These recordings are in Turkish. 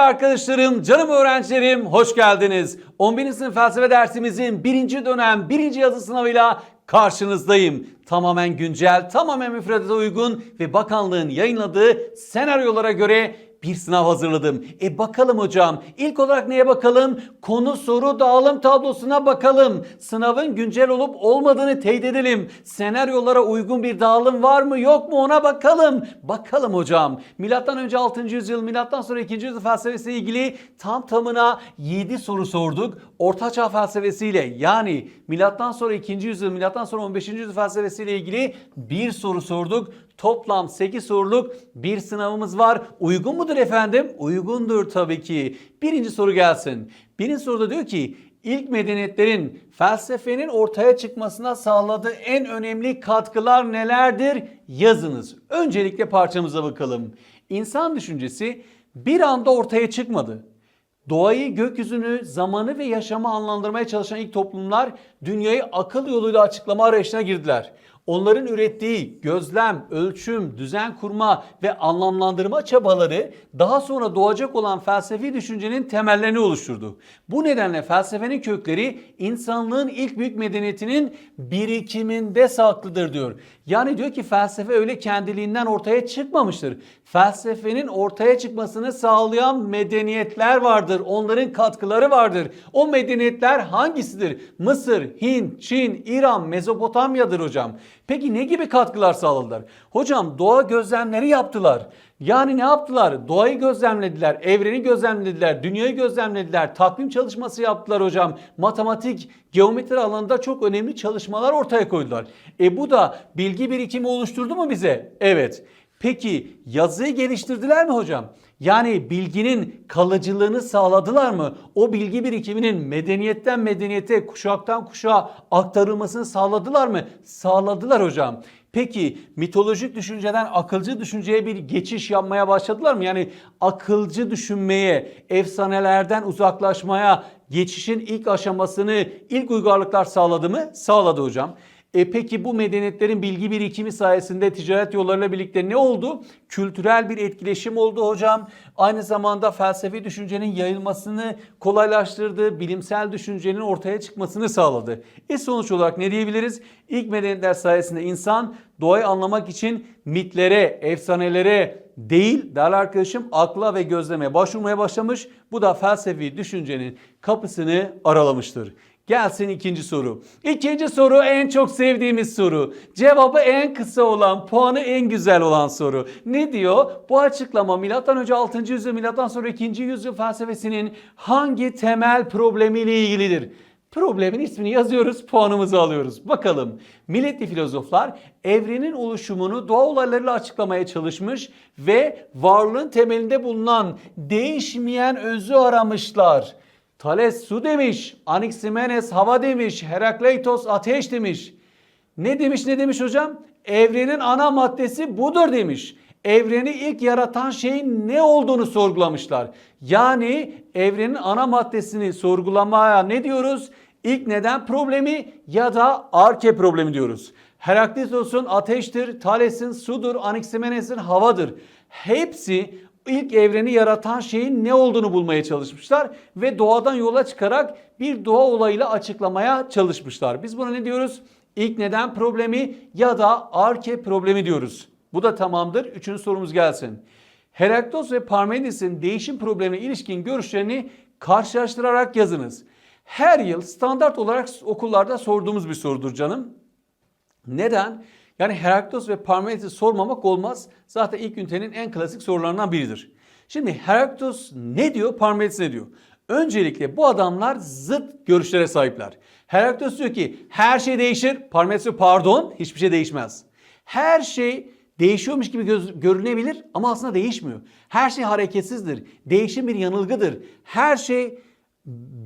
Sevgili arkadaşlarım, canım öğrencilerim hoş geldiniz. 11. sınıf felsefe dersimizin birinci dönem birinci yazı sınavıyla karşınızdayım. Tamamen güncel, tamamen müfredata uygun ve bakanlığın yayınladığı senaryolara göre bir sınav hazırladım. E bakalım hocam. İlk olarak neye bakalım? Konu soru dağılım tablosuna bakalım. Sınavın güncel olup olmadığını teyit edelim. Senaryolara uygun bir dağılım var mı yok mu ona bakalım. Bakalım hocam. Milattan önce 6. yüzyıl, milattan sonra 2. yüzyıl felsefesiyle ilgili tam tamına 7 soru sorduk. Ortaçağ felsefesiyle yani milattan sonra 2. yüzyıl, milattan sonra 15. yüzyıl felsefesiyle ilgili bir soru sorduk. Toplam 8 soruluk bir sınavımız var. Uygun mudur efendim? Uygundur tabii ki. Birinci soru gelsin. Birinci soruda diyor ki ilk medeniyetlerin felsefenin ortaya çıkmasına sağladığı en önemli katkılar nelerdir? Yazınız. Öncelikle parçamıza bakalım. İnsan düşüncesi bir anda ortaya çıkmadı. Doğayı, gökyüzünü, zamanı ve yaşamı anlandırmaya çalışan ilk toplumlar dünyayı akıl yoluyla açıklama arayışına girdiler. Onların ürettiği gözlem, ölçüm, düzen kurma ve anlamlandırma çabaları daha sonra doğacak olan felsefi düşüncenin temellerini oluşturdu. Bu nedenle felsefenin kökleri insanlığın ilk büyük medeniyetinin birikiminde saklıdır diyor. Yani diyor ki felsefe öyle kendiliğinden ortaya çıkmamıştır. Felsefenin ortaya çıkmasını sağlayan medeniyetler vardır. Onların katkıları vardır. O medeniyetler hangisidir? Mısır, Hint, Çin, İran, Mezopotamya'dır hocam. Peki ne gibi katkılar sağladılar? Hocam doğa gözlemleri yaptılar. Yani ne yaptılar? Doğayı gözlemlediler, evreni gözlemlediler, dünyayı gözlemlediler, takvim çalışması yaptılar hocam. Matematik, geometri alanında çok önemli çalışmalar ortaya koydular. E bu da bilgi birikimi oluşturdu mu bize? Evet. Peki yazıyı geliştirdiler mi hocam? Yani bilginin kalıcılığını sağladılar mı? O bilgi birikiminin medeniyetten medeniyete, kuşaktan kuşağa aktarılmasını sağladılar mı? Sağladılar hocam. Peki mitolojik düşünceden akılcı düşünceye bir geçiş yapmaya başladılar mı? Yani akılcı düşünmeye, efsanelerden uzaklaşmaya geçişin ilk aşamasını ilk uygarlıklar sağladı mı? Sağladı hocam. E peki bu medeniyetlerin bilgi birikimi sayesinde ticaret yollarıyla birlikte ne oldu? Kültürel bir etkileşim oldu hocam. Aynı zamanda felsefi düşüncenin yayılmasını kolaylaştırdı, bilimsel düşüncenin ortaya çıkmasını sağladı. E sonuç olarak ne diyebiliriz? İlk medeniyetler sayesinde insan doğayı anlamak için mitlere, efsanelere değil değerli arkadaşım akla ve gözleme başvurmaya başlamış. Bu da felsefi düşüncenin kapısını aralamıştır. Gelsin ikinci soru. İkinci soru en çok sevdiğimiz soru. Cevabı en kısa olan, puanı en güzel olan soru. Ne diyor? Bu açıklama milattan önce 6. yüzyıl, milattan sonra 2. yüzyıl felsefesinin hangi temel problemiyle ilgilidir? Problemin ismini yazıyoruz, puanımızı alıyoruz. Bakalım. Milletli filozoflar evrenin oluşumunu doğa olaylarıyla açıklamaya çalışmış ve varlığın temelinde bulunan değişmeyen özü aramışlar. Thales su demiş, Anaximenes hava demiş, Herakleitos ateş demiş. Ne demiş ne demiş hocam? Evrenin ana maddesi budur demiş. Evreni ilk yaratan şeyin ne olduğunu sorgulamışlar. Yani evrenin ana maddesini sorgulamaya ne diyoruz? İlk neden problemi ya da arke problemi diyoruz. Herakleitos'un ateştir, Thales'in sudur, Anaximenes'in havadır. Hepsi ilk evreni yaratan şeyin ne olduğunu bulmaya çalışmışlar ve doğadan yola çıkarak bir doğa olayıyla açıklamaya çalışmışlar. Biz buna ne diyoruz? İlk neden problemi ya da arke problemi diyoruz. Bu da tamamdır. Üçüncü sorumuz gelsin. Heraktos ve Parmenides'in değişim problemine ilişkin görüşlerini karşılaştırarak yazınız. Her yıl standart olarak okullarda sorduğumuz bir sorudur canım. Neden? Yani Heraktos ve Parmenides'i sormamak olmaz. Zaten ilk ünitenin en klasik sorularından biridir. Şimdi Heraktos ne diyor, Parmenides ne diyor? Öncelikle bu adamlar zıt görüşlere sahipler. Heraktos diyor ki her şey değişir. Parmenides diyor pardon hiçbir şey değişmez. Her şey değişiyormuş gibi göz, görünebilir ama aslında değişmiyor. Her şey hareketsizdir. Değişim bir yanılgıdır. Her şey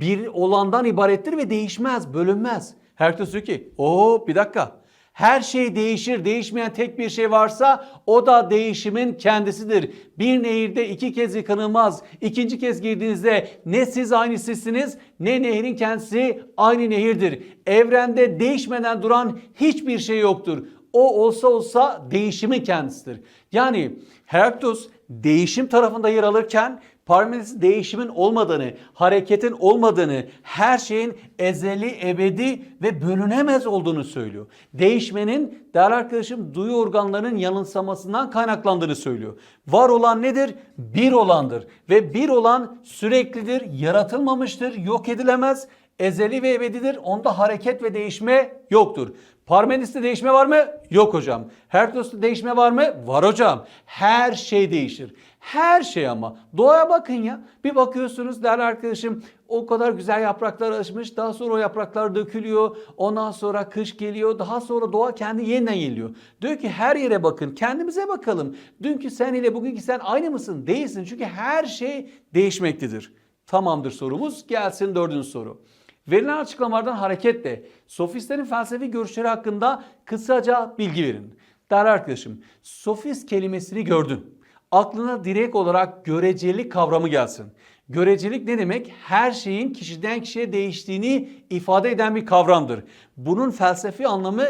bir olandan ibarettir ve değişmez, bölünmez. Heraktos diyor ki o bir dakika her şey değişir. Değişmeyen tek bir şey varsa o da değişimin kendisidir. Bir nehirde iki kez yıkanılmaz. İkinci kez girdiğinizde ne siz aynı sizsiniz ne nehrin kendisi aynı nehirdir. Evrende değişmeden duran hiçbir şey yoktur. O olsa olsa değişimin kendisidir. Yani Heraktos değişim tarafında yer alırken Parmenides'in değişimin olmadığını, hareketin olmadığını, her şeyin ezeli, ebedi ve bölünemez olduğunu söylüyor. Değişmenin değerli arkadaşım duyu organlarının yanılsamasından kaynaklandığını söylüyor. Var olan nedir? Bir olandır ve bir olan süreklidir, yaratılmamıştır, yok edilemez, ezeli ve ebedidir. Onda hareket ve değişme yoktur. Parmenides'te değişme var mı? Yok hocam. Herkos'ta değişme var mı? Var hocam. Her şey değişir. Her şey ama. Doğaya bakın ya. Bir bakıyorsunuz değerli arkadaşım o kadar güzel yapraklar açmış. Daha sonra o yapraklar dökülüyor. Ondan sonra kış geliyor. Daha sonra doğa kendi yeniden geliyor. Diyor ki her yere bakın. Kendimize bakalım. Dünkü sen ile bugünkü sen aynı mısın? Değilsin. Çünkü her şey değişmektedir. Tamamdır sorumuz. Gelsin dördüncü soru. Verilen açıklamalardan hareketle sofistlerin felsefi görüşleri hakkında kısaca bilgi verin. Değerli arkadaşım, sofist kelimesini gördün. Aklına direkt olarak görecelik kavramı gelsin. Görecelik ne demek? Her şeyin kişiden kişiye değiştiğini ifade eden bir kavramdır. Bunun felsefi anlamı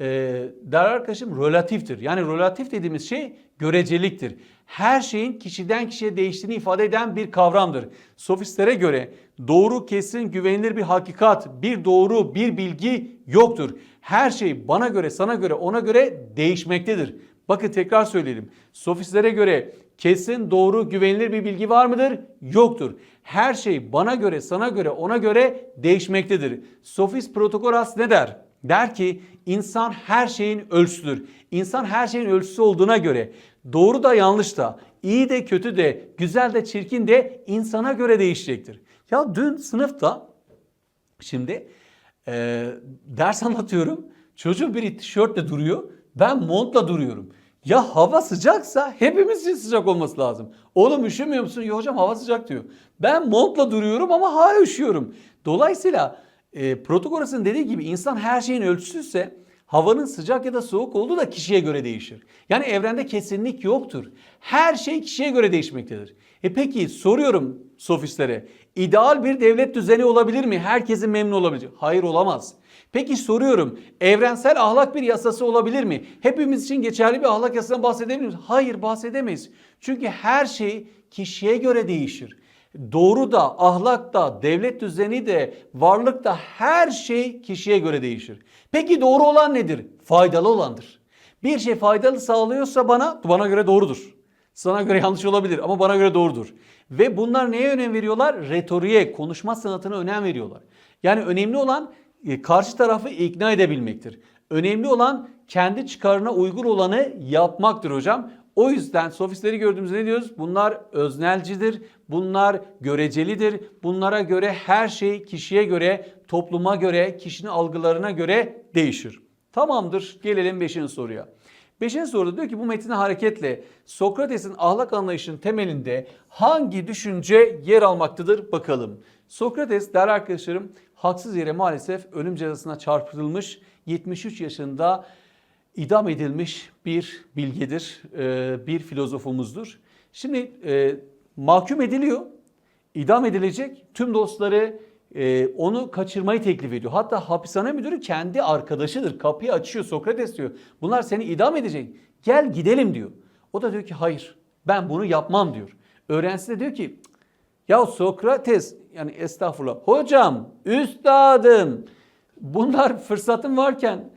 e, değerli arkadaşım relatiftir. Yani relatif dediğimiz şey göreceliktir. Her şeyin kişiden kişiye değiştiğini ifade eden bir kavramdır. Sofistlere göre doğru, kesin, güvenilir bir hakikat, bir doğru, bir bilgi yoktur. Her şey bana göre, sana göre, ona göre değişmektedir. Bakın tekrar söyleyelim. Sofistlere göre kesin, doğru, güvenilir bir bilgi var mıdır? Yoktur. Her şey bana göre, sana göre, ona göre değişmektedir. Sofist Protagoras ne der? Der ki insan her şeyin ölçüsüdür. İnsan her şeyin ölçüsü olduğuna göre doğru da yanlış da, iyi de kötü de, güzel de çirkin de insana göre değişecektir. Ya dün sınıfta şimdi e, ders anlatıyorum. Çocuğum biri tişörtle duruyor. Ben montla duruyorum. Ya hava sıcaksa hepimiz için sıcak olması lazım. Oğlum üşümüyor musun? Ya hocam hava sıcak diyor. Ben montla duruyorum ama hala üşüyorum. Dolayısıyla e, Protagoras'ın dediği gibi insan her şeyin ölçüsüyse havanın sıcak ya da soğuk olduğu da kişiye göre değişir. Yani evrende kesinlik yoktur. Her şey kişiye göre değişmektedir. E peki soruyorum sofistlere. İdeal bir devlet düzeni olabilir mi? Herkesin memnun olabilir. Hayır olamaz. Peki soruyorum. Evrensel ahlak bir yasası olabilir mi? Hepimiz için geçerli bir ahlak yasasından bahsedebilir miyiz? Hayır bahsedemeyiz. Çünkü her şey kişiye göre değişir. Doğru da, ahlak da, devlet düzeni de, varlık da her şey kişiye göre değişir. Peki doğru olan nedir? Faydalı olandır. Bir şey faydalı sağlıyorsa bana, bana göre doğrudur. Sana göre yanlış olabilir ama bana göre doğrudur. Ve bunlar neye önem veriyorlar? Retoriğe, konuşma sanatına önem veriyorlar. Yani önemli olan karşı tarafı ikna edebilmektir. Önemli olan kendi çıkarına uygun olanı yapmaktır hocam. O yüzden sofistleri gördüğümüzde ne diyoruz? Bunlar öznelcidir, bunlar görecelidir. Bunlara göre her şey kişiye göre, topluma göre, kişinin algılarına göre değişir. Tamamdır. Gelelim 5. soruya. Beşinci soruda diyor ki bu metine hareketle Sokrates'in ahlak anlayışının temelinde hangi düşünce yer almaktadır bakalım. Sokrates değerli arkadaşlarım haksız yere maalesef ölüm cezasına çarptırılmış 73 yaşında idam edilmiş bir bilgedir, e, bir filozofumuzdur. Şimdi e, mahkum ediliyor, idam edilecek. Tüm dostları e, onu kaçırmayı teklif ediyor. Hatta hapishane müdürü kendi arkadaşıdır. Kapıyı açıyor Sokrates diyor. Bunlar seni idam edecek. Gel gidelim diyor. O da diyor ki hayır ben bunu yapmam diyor. Öğrencisi de diyor ki ya Sokrates yani estağfurullah hocam üstadım bunlar fırsatın varken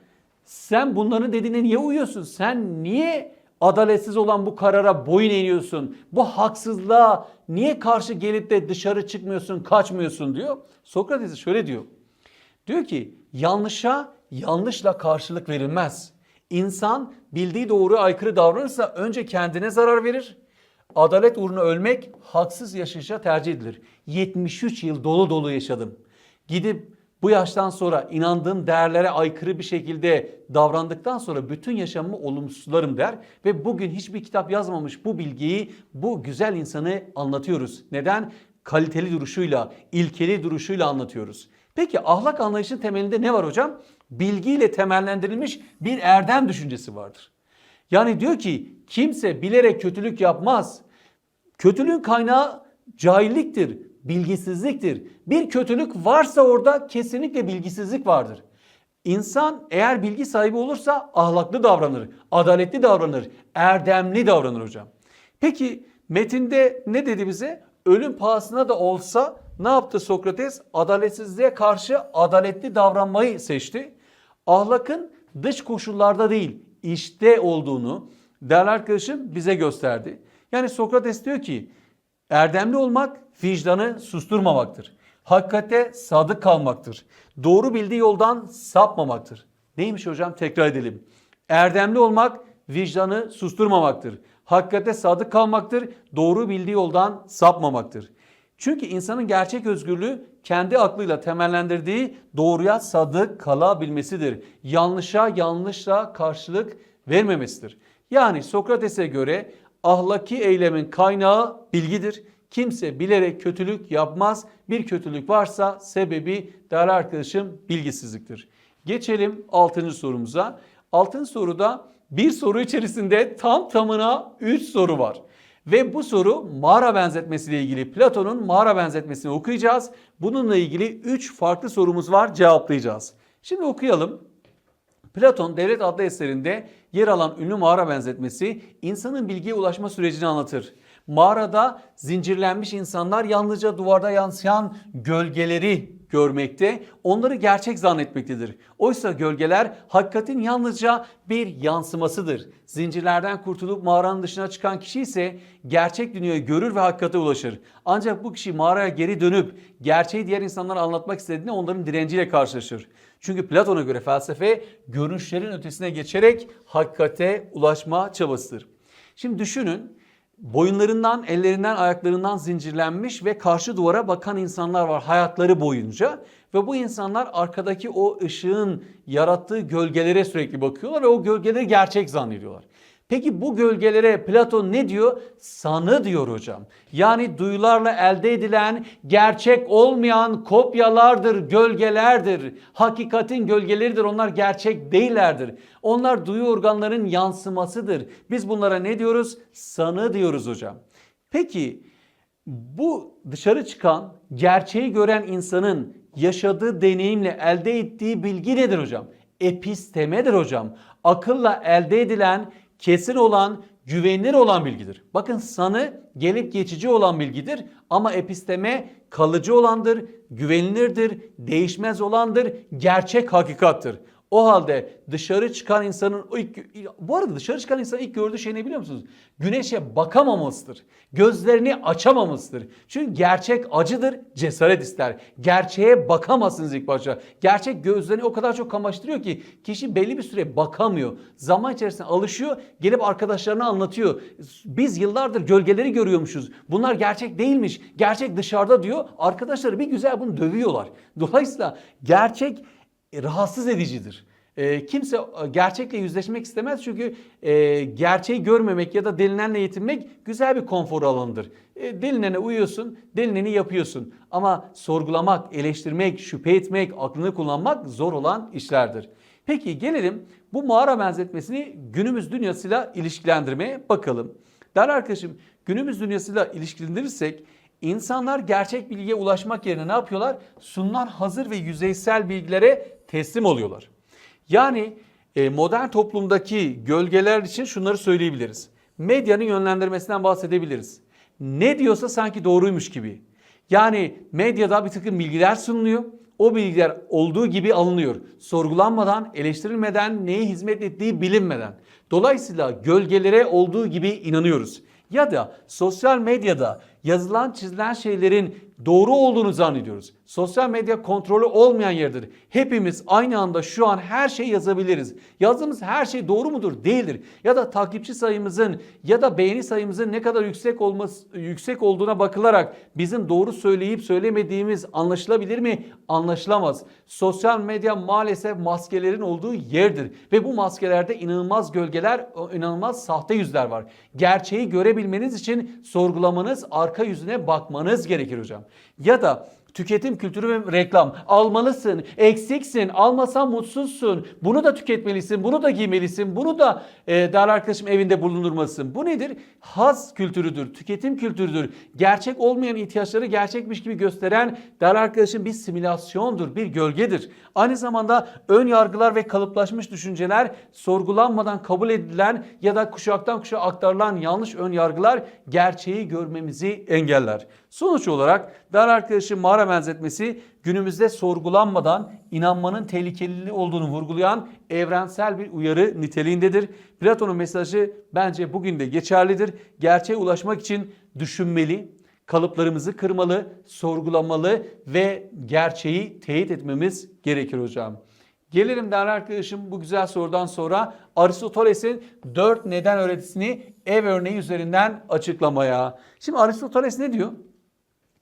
sen bunların dediğine niye uyuyorsun? Sen niye adaletsiz olan bu karara boyun eğiyorsun? Bu haksızlığa niye karşı gelip de dışarı çıkmıyorsun, kaçmıyorsun diyor. Sokrates şöyle diyor. Diyor ki yanlışa yanlışla karşılık verilmez. İnsan bildiği doğruya aykırı davranırsa önce kendine zarar verir. Adalet uğruna ölmek haksız yaşayışa tercih edilir. 73 yıl dolu dolu yaşadım. Gidip bu yaştan sonra inandığım değerlere aykırı bir şekilde davrandıktan sonra bütün yaşamımı olumsuzlarım der ve bugün hiçbir kitap yazmamış bu bilgiyi, bu güzel insanı anlatıyoruz. Neden? Kaliteli duruşuyla, ilkeli duruşuyla anlatıyoruz. Peki ahlak anlayışının temelinde ne var hocam? Bilgiyle temellendirilmiş bir erdem düşüncesi vardır. Yani diyor ki kimse bilerek kötülük yapmaz. Kötülüğün kaynağı cahilliktir, bilgisizliktir. Bir kötülük varsa orada kesinlikle bilgisizlik vardır. İnsan eğer bilgi sahibi olursa ahlaklı davranır, adaletli davranır, erdemli davranır hocam. Peki metinde ne dedi bize? ölüm pahasına da olsa ne yaptı Sokrates? Adaletsizliğe karşı adaletli davranmayı seçti. Ahlakın dış koşullarda değil, işte olduğunu değerli arkadaşım bize gösterdi. Yani Sokrates diyor ki erdemli olmak vicdanı susturmamaktır. Hakikate sadık kalmaktır. Doğru bildiği yoldan sapmamaktır. Neymiş hocam? Tekrar edelim. Erdemli olmak vicdanı susturmamaktır. Hakikate sadık kalmaktır. Doğru bildiği yoldan sapmamaktır. Çünkü insanın gerçek özgürlüğü kendi aklıyla temellendirdiği doğruya sadık kalabilmesidir. Yanlışa yanlışla karşılık vermemesidir. Yani Sokrates'e göre ahlaki eylemin kaynağı bilgidir. Kimse bilerek kötülük yapmaz. Bir kötülük varsa sebebi değerli arkadaşım bilgisizliktir. Geçelim 6. sorumuza. 6. soruda bir soru içerisinde tam tamına 3 soru var. Ve bu soru mağara benzetmesiyle ilgili Platon'un mağara benzetmesini okuyacağız. Bununla ilgili 3 farklı sorumuz var cevaplayacağız. Şimdi okuyalım. Platon Devlet adlı eserinde yer alan ünlü mağara benzetmesi insanın bilgiye ulaşma sürecini anlatır. Mağarada zincirlenmiş insanlar yalnızca duvarda yansıyan gölgeleri görmekte, onları gerçek zannetmektedir. Oysa gölgeler hakikatin yalnızca bir yansımasıdır. Zincirlerden kurtulup mağaranın dışına çıkan kişi ise gerçek dünyayı görür ve hakikate ulaşır. Ancak bu kişi mağaraya geri dönüp gerçeği diğer insanlara anlatmak istediğinde onların direnciyle karşılaşır. Çünkü Platon'a göre felsefe görünüşlerin ötesine geçerek hakikate ulaşma çabasıdır. Şimdi düşünün boyunlarından, ellerinden, ayaklarından zincirlenmiş ve karşı duvara bakan insanlar var hayatları boyunca. Ve bu insanlar arkadaki o ışığın yarattığı gölgelere sürekli bakıyorlar ve o gölgeleri gerçek zannediyorlar. Peki bu gölgelere Platon ne diyor? Sanı diyor hocam. Yani duyularla elde edilen gerçek olmayan kopyalardır, gölgelerdir. Hakikatin gölgeleridir. Onlar gerçek değillerdir. Onlar duyu organların yansımasıdır. Biz bunlara ne diyoruz? Sanı diyoruz hocam. Peki bu dışarı çıkan, gerçeği gören insanın yaşadığı deneyimle elde ettiği bilgi nedir hocam? Epistemedir hocam. Akılla elde edilen kesin olan, güvenilir olan bilgidir. Bakın sanı gelip geçici olan bilgidir ama episteme kalıcı olandır, güvenilirdir, değişmez olandır, gerçek hakikattır. O halde dışarı çıkan insanın ilk, bu arada dışarı çıkan insanın ilk gördüğü şey ne biliyor musunuz? Güneşe bakamamasıdır. Gözlerini açamamasıdır. Çünkü gerçek acıdır, cesaret ister. Gerçeğe bakamazsınız ilk başta. Gerçek gözlerini o kadar çok kamaştırıyor ki kişi belli bir süre bakamıyor. Zaman içerisinde alışıyor, gelip arkadaşlarına anlatıyor. Biz yıllardır gölgeleri görüyormuşuz. Bunlar gerçek değilmiş. Gerçek dışarıda diyor. Arkadaşları bir güzel bunu dövüyorlar. Dolayısıyla gerçek rahatsız edicidir. E, kimse e, gerçekle yüzleşmek istemez çünkü e, gerçeği görmemek ya da delinenle yetinmek güzel bir konfor alanıdır. E, delinene uyuyorsun, delineni yapıyorsun. Ama sorgulamak, eleştirmek, şüphe etmek, aklını kullanmak zor olan işlerdir. Peki gelelim bu mağara benzetmesini günümüz dünyasıyla ilişkilendirmeye bakalım. Değerli arkadaşım günümüz dünyasıyla ilişkilendirirsek İnsanlar gerçek bilgiye ulaşmak yerine ne yapıyorlar? Sunulan hazır ve yüzeysel bilgilere teslim oluyorlar. Yani e, modern toplumdaki gölgeler için şunları söyleyebiliriz. Medyanın yönlendirmesinden bahsedebiliriz. Ne diyorsa sanki doğruymuş gibi. Yani medyada bir takım bilgiler sunuluyor. O bilgiler olduğu gibi alınıyor. Sorgulanmadan, eleştirilmeden, neye hizmet ettiği bilinmeden. Dolayısıyla gölgelere olduğu gibi inanıyoruz. Ya da sosyal medyada yazılan çizilen şeylerin doğru olduğunu zannediyoruz. Sosyal medya kontrolü olmayan yerdir. Hepimiz aynı anda şu an her şeyi yazabiliriz. Yazdığımız her şey doğru mudur? Değildir. Ya da takipçi sayımızın ya da beğeni sayımızın ne kadar yüksek olması yüksek olduğuna bakılarak bizim doğru söyleyip söylemediğimiz anlaşılabilir mi? Anlaşılamaz. Sosyal medya maalesef maskelerin olduğu yerdir ve bu maskelerde inanılmaz gölgeler, inanılmaz sahte yüzler var. Gerçeği görebilmeniz için sorgulamanız, arka yüzüne bakmanız gerekir hocam. Ya da Tüketim kültürü ve reklam. Almalısın, eksiksin, almasan mutsuzsun. Bunu da tüketmelisin, bunu da giymelisin, bunu da e, değerli arkadaşım evinde bulundurmalısın. Bu nedir? Haz kültürüdür, tüketim kültürüdür. Gerçek olmayan ihtiyaçları gerçekmiş gibi gösteren değerli arkadaşım bir simülasyondur, bir gölgedir. Aynı zamanda ön yargılar ve kalıplaşmış düşünceler sorgulanmadan kabul edilen ya da kuşaktan kuşağa aktarılan yanlış ön yargılar gerçeği görmemizi engeller. Sonuç olarak değerli arkadaşım mağara benzetmesi günümüzde sorgulanmadan inanmanın tehlikeli olduğunu vurgulayan evrensel bir uyarı niteliğindedir. Platon'un mesajı bence bugün de geçerlidir. Gerçeğe ulaşmak için düşünmeli, kalıplarımızı kırmalı, sorgulamalı ve gerçeği teyit etmemiz gerekir hocam. Gelelim değerli arkadaşım bu güzel sorudan sonra Aristoteles'in dört neden öğretisini ev örneği üzerinden açıklamaya. Şimdi Aristoteles ne diyor?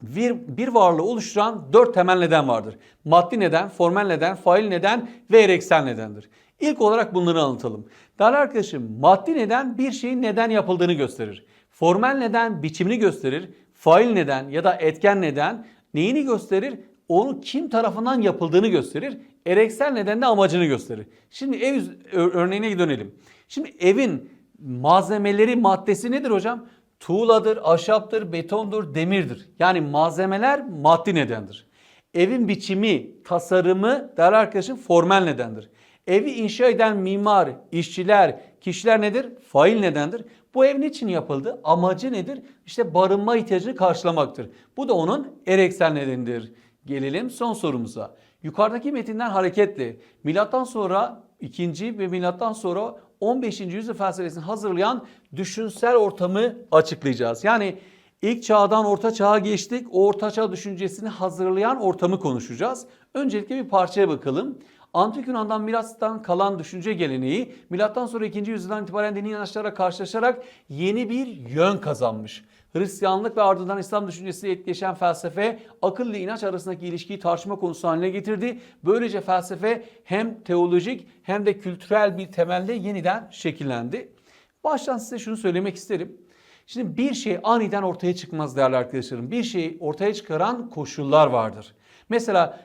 Bir, bir varlığı oluşturan dört temel neden vardır. Maddi neden, formel neden, fail neden ve ereksel nedendir. İlk olarak bunları anlatalım. Değerli arkadaşım maddi neden bir şeyin neden yapıldığını gösterir. Formel neden biçimini gösterir. Fail neden ya da etken neden neyini gösterir? Onu kim tarafından yapıldığını gösterir. Ereksel neden de amacını gösterir. Şimdi ev örneğine dönelim. Şimdi evin malzemeleri maddesi nedir hocam? Tuğladır, ahşaptır, betondur, demirdir. Yani malzemeler maddi nedendir. Evin biçimi, tasarımı değerli arkadaşım formel nedendir. Evi inşa eden mimar, işçiler, kişiler nedir? Fail nedendir. Bu ev niçin yapıldı? Amacı nedir? İşte barınma ihtiyacını karşılamaktır. Bu da onun ereksel nedenidir. Gelelim son sorumuza. Yukarıdaki metinden hareketle milattan sonra 2. ve milattan sonra 15. yüzyıl felsefesini hazırlayan düşünsel ortamı açıklayacağız. Yani ilk çağdan orta çağa geçtik. O orta çağ düşüncesini hazırlayan ortamı konuşacağız. Öncelikle bir parçaya bakalım. Antik Yunan'dan mirastan kalan düşünce geleneği milattan sonra 2. yüzyıldan itibaren dini inançlara karşılaşarak yeni bir yön kazanmış. Hristiyanlık ve ardından İslam düşüncesi etkileşen felsefe akıl ile inanç arasındaki ilişkiyi tartışma konusu haline getirdi. Böylece felsefe hem teolojik hem de kültürel bir temelde yeniden şekillendi. Baştan size şunu söylemek isterim. Şimdi bir şey aniden ortaya çıkmaz değerli arkadaşlarım. Bir şeyi ortaya çıkaran koşullar vardır. Mesela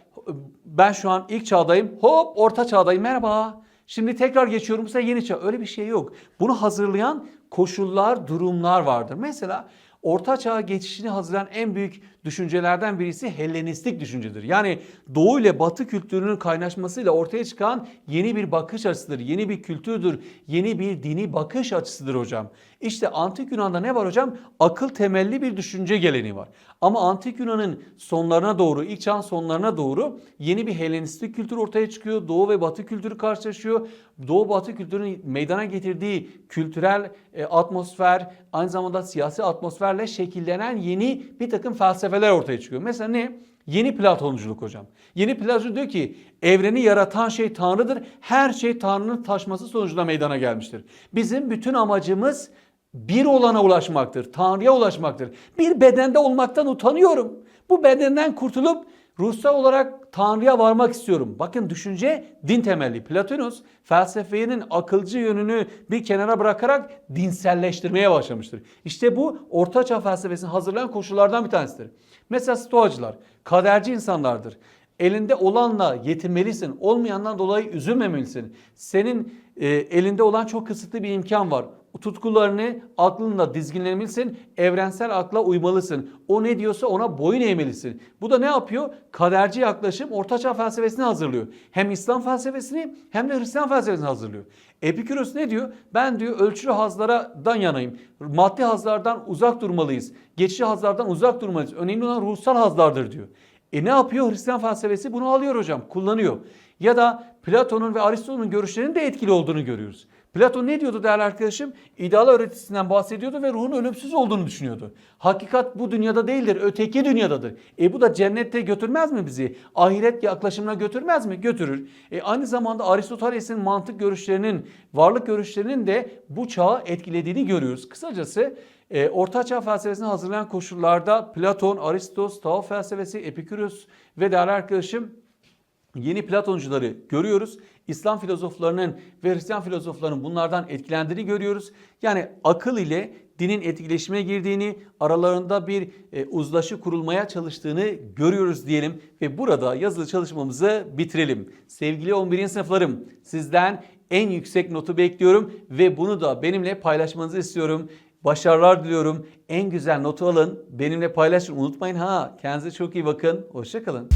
ben şu an ilk çağdayım. Hop orta çağdayım. Merhaba. Şimdi tekrar geçiyorum bu sefer yeni çağ. Öyle bir şey yok. Bunu hazırlayan koşullar, durumlar vardır. Mesela Orta Çağ geçişini hazırlayan en büyük düşüncelerden birisi Hellenistik düşüncedir. Yani Doğu ile Batı kültürünün kaynaşmasıyla ortaya çıkan yeni bir bakış açısıdır, yeni bir kültürdür, yeni bir dini bakış açısıdır hocam. İşte Antik Yunan'da ne var hocam? Akıl temelli bir düşünce geleneği var. Ama Antik Yunan'ın sonlarına doğru, ilk çağın sonlarına doğru yeni bir Helenistik kültür ortaya çıkıyor. Doğu ve Batı kültürü karşılaşıyor. Doğu Batı kültürünün meydana getirdiği kültürel e, atmosfer, aynı zamanda siyasi atmosferle şekillenen yeni bir takım felsefeler ortaya çıkıyor. Mesela ne? Yeni Platonculuk hocam. Yeni Platonculuk diyor ki evreni yaratan şey Tanrı'dır. Her şey Tanrı'nın taşması sonucunda meydana gelmiştir. Bizim bütün amacımız bir olana ulaşmaktır. Tanrı'ya ulaşmaktır. Bir bedende olmaktan utanıyorum. Bu bedenden kurtulup ruhsal olarak Tanrı'ya varmak istiyorum. Bakın düşünce din temelli. Platonus felsefenin akılcı yönünü bir kenara bırakarak dinselleştirmeye başlamıştır. İşte bu ortaçağ felsefesini hazırlayan koşullardan bir tanesidir. Mesela stoacılar kaderci insanlardır. Elinde olanla yetinmelisin. Olmayandan dolayı üzülmemelisin. Senin e, elinde olan çok kısıtlı bir imkan var tutkularını aklınla dizginlemelisin. Evrensel akla uymalısın. O ne diyorsa ona boyun eğmelisin. Bu da ne yapıyor? Kaderci yaklaşım ortaçağ felsefesini hazırlıyor. Hem İslam felsefesini hem de Hristiyan felsefesini hazırlıyor. Epikuros ne diyor? Ben diyor ölçülü hazlardan yanayım. Maddi hazlardan uzak durmalıyız. Geçici hazlardan uzak durmalıyız. Önemli olan ruhsal hazlardır diyor. E ne yapıyor? Hristiyan felsefesi bunu alıyor hocam, kullanıyor. Ya da Platon'un ve Aristo'nun görüşlerinin de etkili olduğunu görüyoruz. Platon ne diyordu değerli arkadaşım? İdeal öğretisinden bahsediyordu ve ruhun ölümsüz olduğunu düşünüyordu. Hakikat bu dünyada değildir, öteki dünyadadır. E bu da cennette götürmez mi bizi? Ahiret yaklaşımına götürmez mi? Götürür. E aynı zamanda Aristoteles'in mantık görüşlerinin, varlık görüşlerinin de bu çağı etkilediğini görüyoruz. Kısacası e, Orta Çağ felsefesini hazırlayan koşullarda Platon, Aristos, Tao felsefesi, Epikürüs ve değerli arkadaşım yeni Platoncuları görüyoruz. İslam filozoflarının ve Hristiyan filozoflarının bunlardan etkilendiğini görüyoruz. Yani akıl ile dinin etkileşime girdiğini, aralarında bir e, uzlaşı kurulmaya çalıştığını görüyoruz diyelim ve burada yazılı çalışmamızı bitirelim. Sevgili 11. sınıflarım, sizden en yüksek notu bekliyorum ve bunu da benimle paylaşmanızı istiyorum. Başarılar diliyorum. En güzel notu alın. Benimle paylaşın. Unutmayın ha. Kendinize çok iyi bakın. Hoşçakalın.